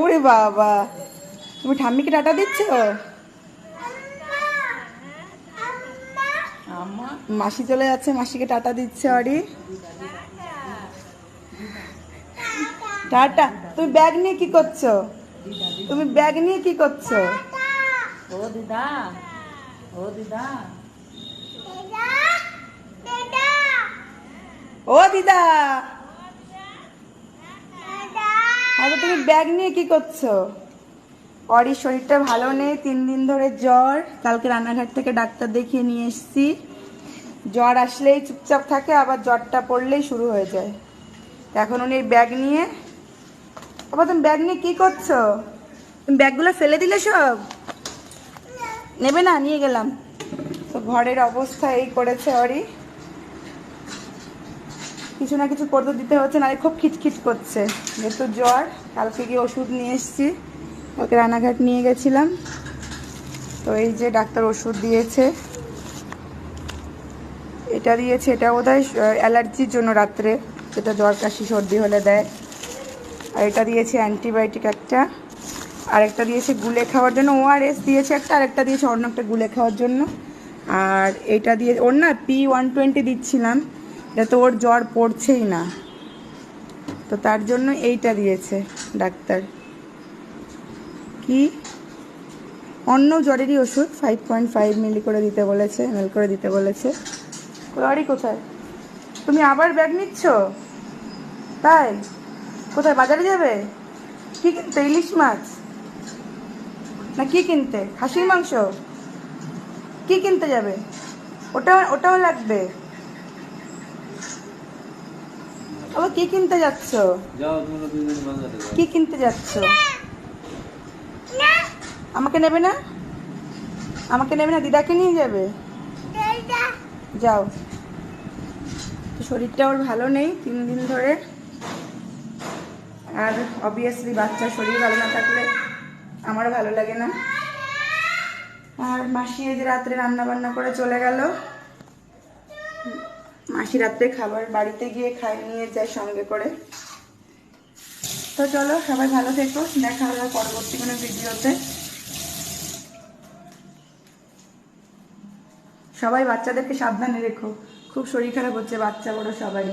ওরে বাবা। তুমি ঠাম্মিকে টাটা দিচ্ছ? মাসি চলে যাচ্ছে মাসিকে টাটা দিচ্ছে অরি। টাটা। তুমি ব্যাগ নিয়ে কি করছ? তুমি ব্যাগ নিয়ে কি করছ? ও দিদা। ও দিদা। ও দিদা আরে তুমি ব্যাগ নিয়ে কি করছ? অরির শরীরটা ভালো নেই, তিন দিন ধরে জ্বর। কালকে রান্নাঘাট থেকে ডাক্তার দেখিয়ে নিয়ে এসেছি। জ্বর আসলেই চুপচাপ থাকে, আবার জ্বরটা পড়লেই শুরু হয়ে যায়। এখন উনি ব্যাগ নিয়ে আবার তুমি ব্যাগ নিয়ে কি করছ? তুমি ব্যাগগুলো ফেলে দিলে সব? নেবে না, নিয়ে গেলাম। তো ঘরের অবস্থা এই করেছে অরি। কিছু না কিছু করতে দিতে হচ্ছে, নাহলে খুব খিটখিট করছে। যেহেতু জ্বর, কালকে গিয়ে ওষুধ নিয়ে এসেছি। ওকে রানাঘাট নিয়ে গেছিলাম। তো এই যে ডাক্তার ওষুধ দিয়েছে। এটা দিয়েছে, এটা বোধ হয় অ্যালার্জির জন্য রাত্রে। যেটা জ্বর, কাশি, সর্দি হলে দেয়। আর এটা দিয়েছে অ্যান্টিবায়োটিক একটা। আর একটা দিয়েছে গুলে খাওয়ার জন্য। ওআরএস দিয়েছে একটা আর একটা দিয়েছে অন্য একটা গুলে খাওয়ার জন্য। আর এটা দিয়ে, ওর না পি ওয়ান টোয়েন্টি দিচ্ছিলাম। এটা তো ওর জ্বর পড়ছেই না। তো তার জন্য এইটা দিয়েছে ডাক্তার। কি? অন্য জ্বরেরই ওষুধ ফাইভ পয়েন্ট ফাইভ মিলি করে দিতে বলেছে এমএল করে দিতে বলেছে। বাড়ি কোথায়? তুমি আবার ব্যাগ নিচ্ছ? তাই? কোথায়, বাজারে যাবে? কি কিনতে, ইলিশ মাছ? না, কি কিনতে? খাসির মাংস? কি কিনতে যাবে? ওটা, ওটাও লাগবে। আবার কি কিনতে যাচ্ছ? কি কিনতে যাচ্ছ? আমাকে নেবে না? আমাকে নেবে না? দিদাকে নিয়ে যাবে? যাও। শরীরটা ওর ভালো নেই তিন দিন ধরে। আর অবভিয়াসলি বাচ্চার শরীর ভালো না থাকলে আমারও ভালো লাগে না। আর মাসি যে রাত্রে রান্না বান্না করে চলে গেল। মাসি রাত্রে খাবার বাড়িতে গিয়ে খাই, নিয়ে যায় সঙ্গে করে। তো চলো, সবাই ভালো থেকো। দেখা হবে পরবর্তী কোনো ভিডিওতে। সবাই বাচ্চাদেরকে সাবধানে রেখো। খুব শরীর খারাপ হচ্ছে বাচ্চা বড় সবাই